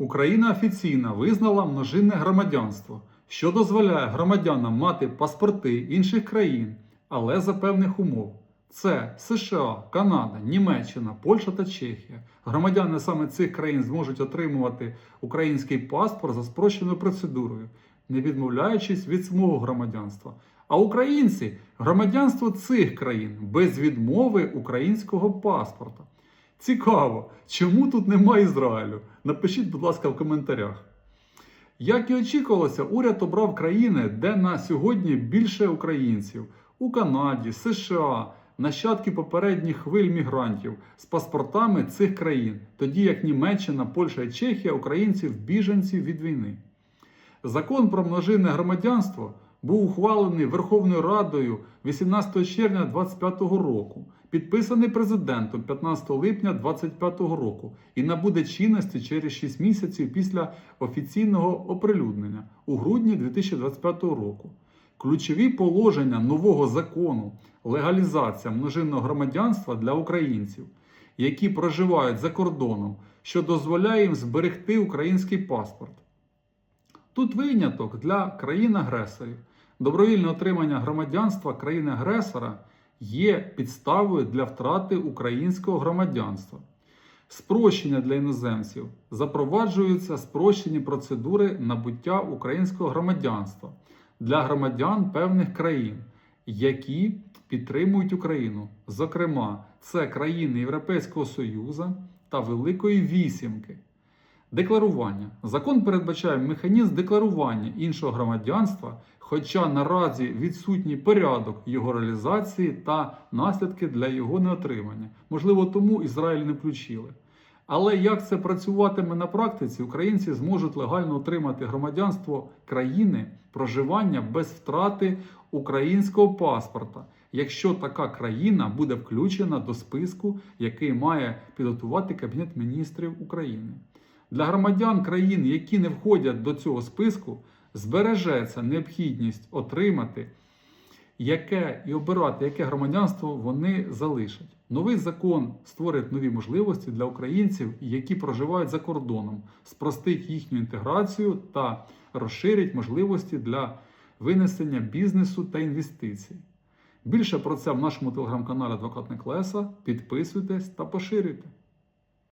Україна офіційно визнала множинне громадянство, що дозволяє громадянам мати паспорти інших країн, але за певних умов. Це США, Канада, Німеччина, Польща та Чехія. Громадяни саме цих країн зможуть отримувати український паспорт за спрощеною процедурою, не відмовляючись від свого громадянства. А українці громадянство цих країн без відмови українського паспорта. Цікаво, чому тут немає Ізраїлю? Напишіть, будь ласка, в коментарях. Як і очікувалося, уряд обрав країни, де на сьогодні більше українців у Канаді, США, нащадки попередніх хвиль мігрантів з паспортами цих країн, тоді як Німеччина, Польща і Чехія українців біженців від війни. Закон про множинне громадянство був ухвалений Верховною Радою 18 червня 2025 року, підписаний президентом 15 липня 2025 року і набуде чинності через 6 місяців після офіційного оприлюднення у грудні 2025 року. Ключові положення нового закону легалізація множинного громадянства для українців, які проживають за кордоном, що дозволяє їм зберегти український паспорт. Тут виняток для країн-агресорів. Добровільне отримання громадянства країни-агресора є підставою для втрати українського громадянства. Спрощення для іноземців запроваджуються спрощені процедури набуття українського громадянства для громадян певних країн, які підтримують Україну. Зокрема, це країни Європейського Союзу та Великої Вісімки. Декларування. Закон передбачає механізм декларування іншого громадянства, хоча наразі відсутній порядок його реалізації та наслідки для його неотримання. Можливо, тому Ізраїль не включили. Але як це працюватиме на практиці, українці зможуть легально отримати громадянство країни проживання без втрати українського паспорта, якщо така країна буде включена до списку, який має підготувати Кабінет міністрів України. Для громадян країн, які не входять до цього списку, збережеться необхідність отримати яке і обирати, яке громадянство вони залишать. Новий закон створить нові можливості для українців, які проживають за кордоном, спростить їхню інтеграцію та розширить можливості для винесення бізнесу та інвестицій. Більше про це в нашому телеграм-каналі Адвокат Неклеса. Підписуйтесь та поширюйте.